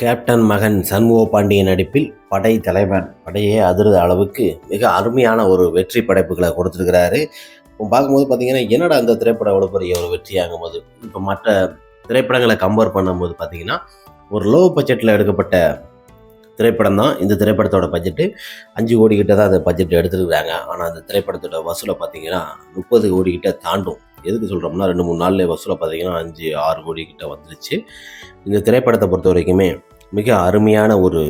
Captain மகன் சண்முக பாண்டியன் நடிப்பில் படை தலைவன். படையே அதிர்த அளவுக்கு மிக அருமையான ஒரு வெற்றி படைப்புகளை கொடுத்துருக்கிறாரு. இப்போ பார்க்கும்போது பார்த்தீங்கன்னா என்னடா அந்த திரைப்படம் அவ்வளோ பெரிய ஒரு வெற்றியாகும் போது இப்போ மற்ற திரைப்படங்களை கம்பேர் பண்ணும்போது பார்த்தீங்கன்னா ஒரு லோ பட்ஜெட்டில் எடுக்கப்பட்ட திரைப்படம் தான் இந்த திரைப்படத்தோட பட்ஜெட்டு அஞ்சு கோடி கிட்ட தான் அந்த பட்ஜெட் எடுத்துருக்குறாங்க. ஆனால் அந்த திரைப்படத்தோட வசூலை பார்த்தீங்கன்னா முப்பது கோடி கிட்ட தாண்டும். எதுக்கு சொல்கிறோம்னா ரெண்டு மூணு நாளில் வசூலாக பார்த்தீங்கன்னா அஞ்சு ஆறு கோடி கிட்ட வந்துருச்சு. இந்த திரைப்படத்தை பொறுத்த வரைக்குமே மிக அருமையான ஒரு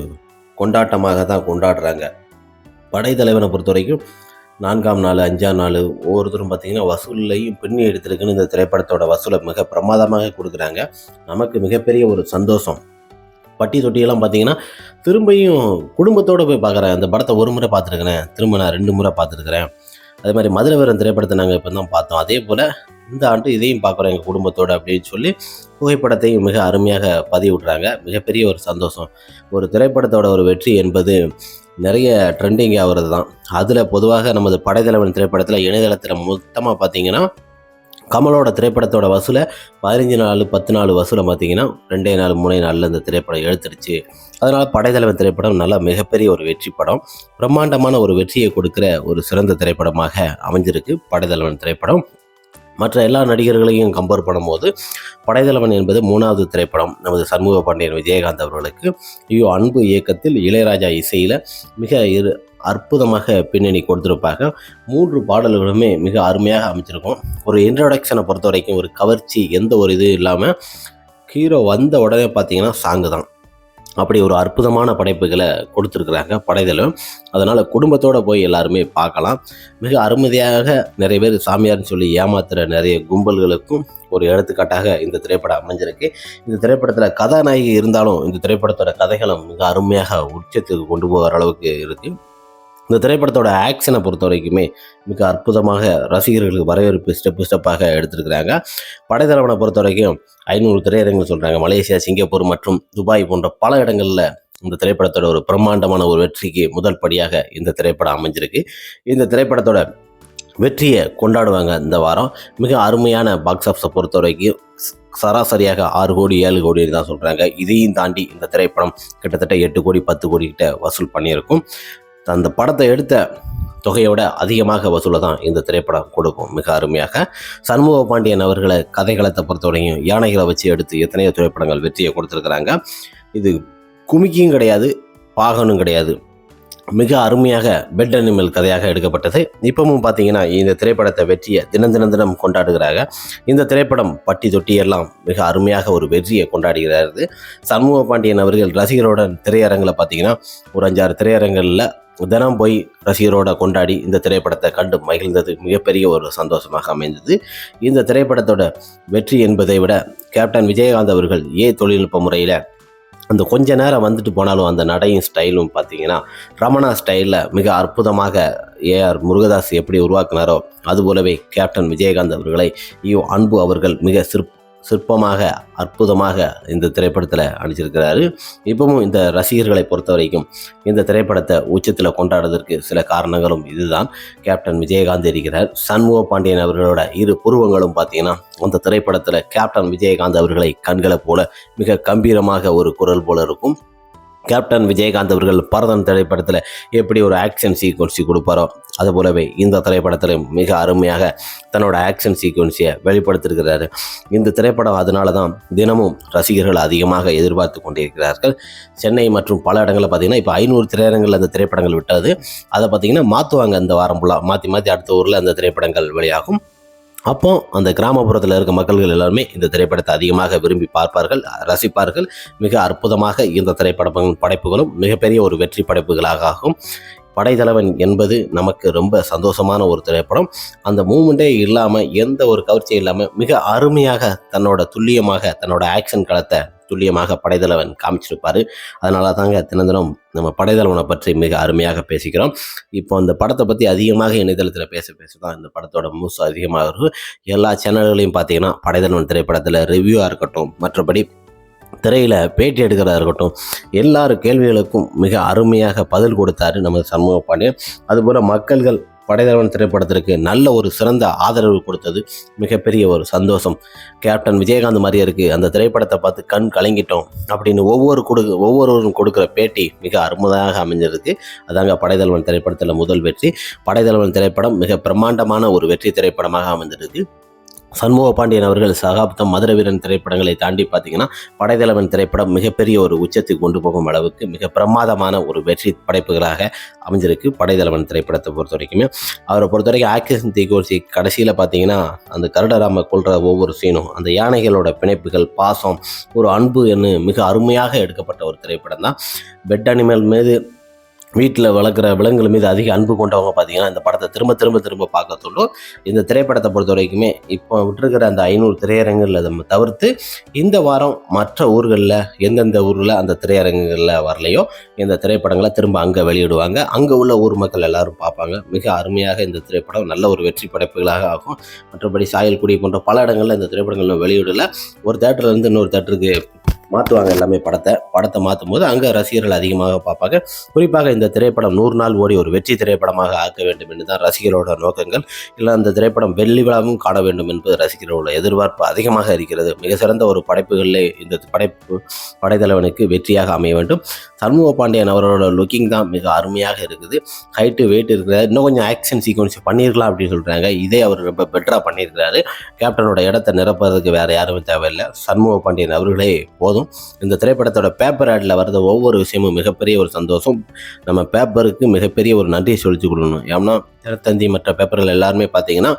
கொண்டாட்டமாக தான் கொண்டாடுறாங்க படைத்தலைவனை பொறுத்த வரைக்கும் நான்காம் நாள் அஞ்சாம் நாள் ஒவ்வொருத்தரும் பார்த்தீங்கன்னா வசூல்லையும் பின்னி எடுத்திருக்குன்னு இந்த திரைப்படத்தோட வசூலை மிக பிரமாதமாக கொடுக்குறாங்க. நமக்கு மிகப்பெரிய ஒரு சந்தோஷம். பட்டி தொட்டியெல்லாம் பார்த்தீங்கன்னா திரும்பியும் குடும்பத்தோடு போய் பார்க்குறேன் அந்த படத்தை ஒரு முறை பார்த்துருக்குறேன் திரும்ப நான் ரெண்டு முறை பார்த்துருக்குறேன் அதே மாதிரி மதுரை வீரன் திரைப்படத்தை நாங்கள் இப்போ தான் பார்த்தோம். அதே போல் இந்த ஆண்டு இதையும் பார்க்குறோம் எங்கள் குடும்பத்தோடு அப்படின்னு சொல்லி புகைப்படத்தையும் மிக அருமையாக பதிவிடுறாங்க. மிகப்பெரிய ஒரு சந்தோஷம். ஒரு திரைப்படத்தோட ஒரு வெற்றி என்பது நிறைய ட்ரெண்டிங் ஆகிறது தான் அதில் பொதுவாக நமது படைத்தலைவன் திரைப்படத்தில் இணையதளத்தில் மொத்தமாக பார்த்தீங்கன்னா கமலோட திரைப்படத்தோட வசூலை பதினஞ்சு நாள் பத்து நாள் வசூலை பார்த்தீங்கன்னா ரெண்டே நாள் மூணே நாளில் இந்த திரைப்படம் எழுத்துருச்சு. அதனால் படைத்தலைவன் திரைப்படம் நல்ல மிகப்பெரிய ஒரு வெற்றி படம். பிரம்மாண்டமான ஒரு வெற்றியை கொடுக்குற ஒரு சிறந்த திரைப்படமாக அமைஞ்சிருக்கு படைத்தலைவன் திரைப்படம். மற்ற எல்லா நடிகர்களையும் கம்பேர் பண்ணும்போது படைத்தலைவன் என்பது மூணாவது திரைப்படம். நமது சண்முக பாண்டியன் விஜயகாந்த் அவர்களுக்கு ஐயோ அன்பு இயக்கத்தில் இளையராஜா இசையில் மிக இரு அற்புதமாக பின்னணி கொடுத்துருப்பாங்க. மூன்று பாடல்களுமே மிக அருமையாக அமைச்சிருக்கும் ஒரு இன்ட்ரடக்ஷனை பொறுத்த வரைக்கும் ஒரு கவர்ச்சி எந்த ஒரு இது இல்லாமல் ஹீரோ வந்த உடனே பார்த்தீங்கன்னா சாங்கு தான். அப்படி ஒரு அற்புதமான படைப்புகளை கொடுத்துருக்குறாங்க படைதலும் அதனால் குடும்பத்தோடு போய் எல்லாருமே பார்க்கலாம். மிக அருமதியாக நிறைய பேர் சாமியார்னு சொல்லி ஏமாத்துகிற நிறைய கும்பல்களுக்கும் ஒரு எடுத்துக்காட்டாக இந்த திரைப்படம் அமைஞ்சிருக்கு. இந்த திரைப்படத்தில் கதாநாயகி இருந்தாலும் இந்த திரைப்படத்தோட கதைகளும் மிக அருமையாக உச்சத்துக்கு கொண்டு போகிற அளவுக்கு இருக்குது இந்த திரைப்படத்தோட ஆக்ஷனை பொறுத்த வரைக்குமே மிக அற்புதமாக ரசிகர்களுக்கு வரவேற்பு ஸ்டெப்பு ஸ்டெப்பாக எடுத்திருக்கிறாங்க. படைத்தலைவனை பொறுத்த வரைக்கும் ஐநூறு திரையரங்குகள் சொல்கிறாங்க மலேசியா சிங்கப்பூர் மற்றும் துபாய் போன்ற பல இடங்களில் இந்த திரைப்படத்தோட ஒரு பிரம்மாண்டமான ஒரு வெற்றிக்கு முதல் படியாக இந்த திரைப்படம் அமைஞ்சிருக்கு. இந்த திரைப்படத்தோட வெற்றியை கொண்டாடுவாங்க இந்த வாரம். மிக அருமையான பாக்ஸ் ஆஃபீஸை பொறுத்த வரைக்கும் சராசரியாக ஆறு கோடி ஏழு கோடி தான் சொல்கிறாங்க இதையும் தாண்டி இந்த திரைப்படம் கிட்டத்தட்ட எட்டு கோடி பத்து கோடி கிட்ட வசூல் பண்ணியிருக்கும். அந்த படத்தை எடுத்த தொகையோட அதிகமாக வசூலை தான் இந்த திரைப்படம் கொடுக்கும். மிக அருமையாக. சண்முக பாண்டியன் அவர்களை கதைகளத்தை பொறுத்தவரையும் யானைகளை வச்சு எடுத்து எத்தனையோ திரைப்படங்கள் வெற்றியை கொடுத்துருக்குறாங்க. இது குமிக்கியும் கிடையாது பாகனும் கிடையாது. மிக அருமையாக பெட் அனிமல் கதையாக எடுக்கப்பட்டது. இப்பவும் பார்த்தீங்கன்னா இந்த திரைப்படத்தை வெற்றியை தினம் தினம் தினம் கொண்டாடுகிறாங்க. இந்த திரைப்படம் பட்டி தொட்டியெல்லாம் மிக அருமையாக ஒரு வெற்றியை கொண்டாடுகிறது. சண்முக பாண்டியன் அவர்கள் ரசிகருடன் திரையரங்கில் பார்த்தீங்கன்னா ஒரு அஞ்சாறு திரையரங்களில் தினம் போய் ரசிகரோட கொண்டாடி இந்த திரைப்படத்தை கண்டு மகிழ்ந்தது. மிகப்பெரிய ஒரு சந்தோஷமாக அமைந்தது. இந்த திரைப்படத்தோட வெற்றி என்பதை விட கேப்டன் விஜயகாந்த் அவர்கள் ஏ தொழில்நுட்ப முறையில் அந்த கொஞ்ச நேரம் வந்துட்டு போனாலும் அந்த நடையும் ஸ்டைலும் பார்த்தீங்கன்னா ரமணா ஸ்டைலில் மிக அற்புதமாக ஏஆர் முருகதாஸ் எப்படி உருவாக்குனாரோ அதுபோலவே கேப்டன் விஜயகாந்த் அவர்களை ஐயோ அன்பு அவர்கள் மிக சிற் சிற்பமாக அற்புதமாக இந்த திரைப்படத்தில் அணிச்சிருக்கிறாரு இப்பவும் இந்த ரசிகர்களை பொறுத்த வரைக்கும் இந்த திரைப்படத்தை உச்சத்தில் கொண்டாடுவதற்கு சில காரணங்களும் இதுதான். கேப்டன் விஜயகாந்த் இருக்கிறார். சண்முக பாண்டியன் அவர்களோட இரு புருவங்களும் பார்த்தீங்கன்னா அந்த திரைப்படத்தில் கேப்டன் விஜயகாந்த் அவர்களை கண்களை போல மிக கம்பீரமாக ஒரு குரல் போல இருக்கும். கேப்டன் விஜயகாந்த் அவர்கள் பரதன் திரைப்படத்தில் எப்படி ஒரு ஆக்ஷன் சீக்வன்சி கொடுப்பாரோ அது போலவே இந்த திரைப்படத்திலும் மிக அருமையாக தன்னோட ஆக்ஷன் சீக்வன்சியை வெளிப்படுத்திருக்கிறாரு இந்த திரைப்படம் அதனால தான் தினமும் ரசிகர்கள் அதிகமாக எதிர்பார்த்து கொண்டிருக்கிறார்கள். சென்னை மற்றும் பல இடங்களில் பார்த்தீங்கன்னா இப்போ ஐநூறு திரையரங்கில் அந்த திரைப்படங்கள் விட்டது. அதை பார்த்தீங்கன்னா மாற்றுவாங்க இந்த வாரம் ஃபுல்லாக மாற்றி மாற்றி அடுத்த ஊரில் அந்த திரைப்படங்கள் வெளியாகும். அப்போ அந்த கிராமப்புறத்தில் இருக்க மக்கள்கள் எல்லாருமே இந்த திரைப்படத்தை அதிகமாக விரும்பி பார்ப்பார்கள் ரசிப்பார்கள். மிக அற்புதமாக இந்த திரைப்பட படைப்புகளும் மிகப்பெரிய ஒரு வெற்றி படைப்புகளாக ஆகும். படைத்தலைவன் என்பது நமக்கு ரொம்ப சந்தோஷமான ஒரு திரைப்படம். அந்த மூமெண்ட்டே இல்லாமல் எந்த ஒரு கவர்ச்சியும் இல்லாமல் மிக அருமையாக தன்னோட துல்லியமாக தன்னோட ஆக்ஷன் களத்தை துல்லியமாக படைத்தலைவன் காமிச்சிருப்பாரு. அதனால தாங்க தினந்தினம் நம்ம படைத்தலைவனை பற்றி மிக அருமையாக பேசிக்கிறோம். இப்போ அந்த படத்தை பற்றி அதிகமாக இணையதளத்தில் பேச பேச தான் இந்த படத்தோட மூசு அதிகமாக இருக்கும் எல்லா சேனல்களையும் பார்த்தீங்கன்னா படைத்தலைவன் திரைப்படத்தில் ரிவ்யூவாக இருக்கட்டும் மற்றபடி திரையில் பேட்டி எடுக்கிறதா இருக்கட்டும் எல்லார் கேள்விகளுக்கும் மிக அருமையாக பதில் கொடுத்தாரு நமது சண்முக பாண்டியன் அதுபோல் மக்கள்கள் படைதலைவன் திரைப்படத்திற்கு நல்ல ஒரு சிறந்த ஆதரவு கொடுத்தது மிகப்பெரிய ஒரு சந்தோஷம். கேப்டன் விஜயகாந்த் மாதிரியே இருக்குது அந்த திரைப்படத்தை பார்த்து கண் கலங்கிட்டோம் அப்படின்னு ஒவ்வொரு கொடு ஒவ்வொருவரும் கொடுக்குற பேட்டி மிக அருமதாக அமைஞ்சிருக்கு. அதாங்க படைதலைவன் திரைப்படத்தில் முதல் வெற்றி. படைதலைவன் திரைப்படம் மிக பிரம்மாண்டமான ஒரு வெற்றி திரைப்படமாக அமைந்திருக்கு. சண்முக பாண்டியன் அவர்கள் சகாப்தம் மதுர வீரன் திரைப்படங்களை தாண்டி பார்த்தீங்கன்னா படைத்தலைவன் திரைப்படம் மிகப்பெரிய ஒரு உச்சத்துக்கு கொண்டு போகும் அளவுக்கு மிக பிரமாதமான ஒரு வெற்றி படைப்புகளாக அமைஞ்சிருக்கு படைத்தலைவன் திரைப்படத்தை பொறுத்த வரைக்குமே. அவரை பொறுத்த வரைக்கும் ஆக்சிஜன் தீகோசி கடைசியில் பார்த்தீங்கன்னா அந்த கருடராம கொள்கிற ஒவ்வொரு சீனும் அந்த யானைகளோட பிணைப்புகள் பாசம் ஒரு அன்பு என்று மிக அருமையாக எடுக்கப்பட்ட ஒரு திரைப்படம் தான் பெட் அனிமல் மீது வீட்டில் வளர்க்குற விலங்குகள் மீது அதிக அன்பு கொண்டவங்க பார்த்தீங்கன்னா இந்த படத்தை திரும்ப திரும்ப திரும்ப பார்க்க சொல்லும் இந்த திரைப்படத்தை பொறுத்த வரைக்குமே இப்போ விட்டுருக்கிற அந்த ஐநூறு திரையரங்குகளில் நம்ம தவிர்த்து இந்த வாரம் மற்ற ஊர்களில் எந்தெந்த ஊரில் அந்த திரையரங்குகளில் வரலையோ இந்த திரைப்படங்களை திரும்ப அங்கே வெளியிடுவாங்க. அங்கே உள்ள ஊர் மக்கள் எல்லாரும் பார்ப்பாங்க. மிக அருமையாக இந்த திரைப்படம் நல்ல ஒரு வெற்றி படைப்புகளாக ஆகும். மற்றபடி சாயல்குடி போன்ற பல இடங்களில் இந்த திரைப்படங்கள் வெளியிடல. ஒரு தேட்டர்லேருந்து இன்னொரு தேட்டருக்கு மாற்றுவாங்க எல்லாமே படத்தை. படத்தை மாற்றும் போது அங்கே ரசிகர்கள் அதிகமாக பார்ப்பாங்க. குறிப்பாக இந்த திரைப்படம் நூறு நாள் ஓடி ஒரு வெற்றி திரைப்படமாக ஆக்க வேண்டும் என்று தான் ரசிகர்களோட நோக்கங்கள். இல்லை அந்த திரைப்படம் வெள்ளி விழாவும் காண வேண்டும் என்பது ரசிகர்களோட எதிர்பார்ப்பு அதிகமாக இருக்கிறது. மிக சிறந்த ஒரு படைப்புகளில் இந்த படைப்பு படைத்தலைவனுக்கு வெற்றியாக அமைய வேண்டும். சண்முக பாண்டியன் அவரோட லுக்கிங் தான் மிக அருமையாக இருக்குது. ஹைட்டு வெயிட் இருக்கிறார். இன்னும் கொஞ்சம் ஆக்ஷன் சீக்வன்ஸ் பண்ணியிருக்கலாம் அப்படின்னு சொல்கிறாங்க இதே அவர் ரொம்ப பெட்டராக பண்ணியிருக்கிறாரு கேப்டனோட இடத்தை நிரப்புறதுக்கு வேறு யாருமே தேவையில்லை. சண்முக பாண்டியன் அவர்களே போதும். இந்த திரைப்படத்தோட பேப்பர் ஆடில் வர்ற ஒவ்வொரு விஷயமும் மிகப்பெரிய ஒரு சந்தோஷம். நம்ம பேப்பருக்கு மிகப்பெரிய ஒரு நன்றியை சொல்லிச்சு கொடுக்கணும். ஏன்னா திறத்தந்தி மற்ற பேப்பர்கள் எல்லாருமே பார்த்தீங்கன்னா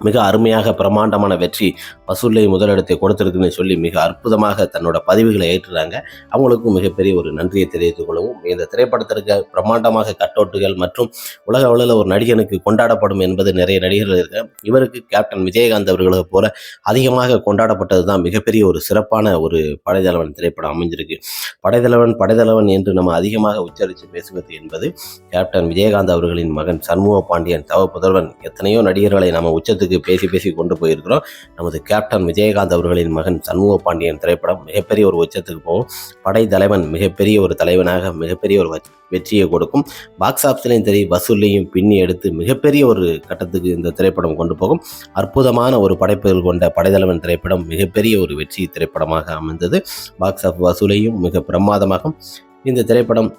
மிக அருமையாக பிரமாண்டமான வெற்றி வசூலை முதலிடத்தை கொடுத்திருக்குன்னு சொல்லி மிக அற்புதமாக தன்னோட பதிவுகளை ஏற்றுறாங்க. அவங்களுக்கும் மிகப்பெரிய ஒரு நன்றியை தெரிவித்துக் கொள்ளவும் இந்த திரைப்படத்திற்கு பிரம்மாண்டமாக கட்டோட்டுகள் மற்றும் உலக அளவில் ஒரு நடிகனுக்கு கொண்டாடப்படும் என்பது நிறைய நடிகர்கள் இருக்க இவருக்கு கேப்டன் விஜயகாந்த் அவர்களை போல அதிகமாக கொண்டாடப்பட்டது தான் மிகப்பெரிய ஒரு சிறப்பான ஒரு படைத்தலைவன் திரைப்படம் அமைஞ்சிருக்கு. படைத்தலைவன் படைத்தலைவன் என்று நம்ம அதிகமாக உச்சரித்து பேசுவது என்பது கேப்டன் விஜயகாந்த் அவர்களின் மகன் சண்முக பாண்டியன் தவ புதல்வன். எத்தனையோ நடிகர்களை நம்ம இடத்துக்கு பேசி பேசி கொண்டு போயிருக்கிறோம். நமது கேப்டன் விஜயகாந்த் அவர்களின் மகன் சண்முக பாண்டியன் திரைப்படம் மிகப்பெரிய ஒரு உச்சத்துக்கு போகும். படை தலைவன் மிகப்பெரிய ஒரு தலைவனாக மிகப்பெரிய ஒரு வெற்றியை கொடுக்கும். பாக்ஸ் ஆஃபீஸ்லையும் சரி வசூல்லையும் பின்னி எடுத்து மிகப்பெரிய ஒரு கட்டத்துக்கு இந்த திரைப்படம் கொண்டு போகும். அற்புதமான ஒரு படைப்புகள் கொண்ட படைத்தலைவன் திரைப்படம் மிகப்பெரிய ஒரு வெற்றி திரைப்படமாக அமைந்தது. பாக்ஸ் ஆஃப் வசூலையும் மிக பிரமாதமாகும். இந்த திரைப்படம்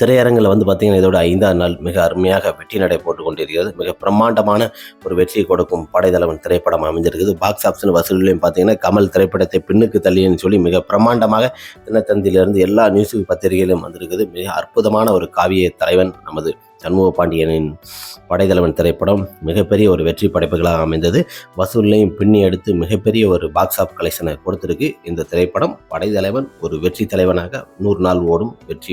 திரையரங்கில் வந்து பார்த்தீங்கன்னா இதோட ஐந்தாம் நாள் மிக அருமையாக வெற்றி நடை போட்டு கொண்டிருக்கிறது. மிக பிரம்மாண்டமான ஒரு வெற்றி கொடுக்கும் படைத்தலைவன் திரைப்படம் அமைஞ்சிருக்குது. பாக்ஸ் ஆஃபீஸ் வசூலையும் பார்த்தீங்கன்னா கமல் திரைப்படத்தை பின்னுக்கு தள்ளின்னு சொல்லி மிக பிரம்மாண்டமாக தினத்தந்தியிலிருந்து எல்லா நியூஸ் பத்திரிகையிலும் வந்திருக்குது. மிக அற்புதமான ஒரு காவிய தலைவன் நமது சண்முக பாண்டியனின் படைத்தலைவன் திரைப்படம். மிகப்பெரிய ஒரு வெற்றி படைப்புகளாக அமைந்தது. வசூல்லையும் பின்னி எடுத்து மிகப்பெரிய ஒரு பாக்ஸ் ஆஃப் கலெக்ஷனை கொடுத்திருக்கு. இந்த திரைப்படம் படைத்தலைவன் ஒரு வெற்றி தலைவனாக நூறு நாள் ஓடும் வெற்றி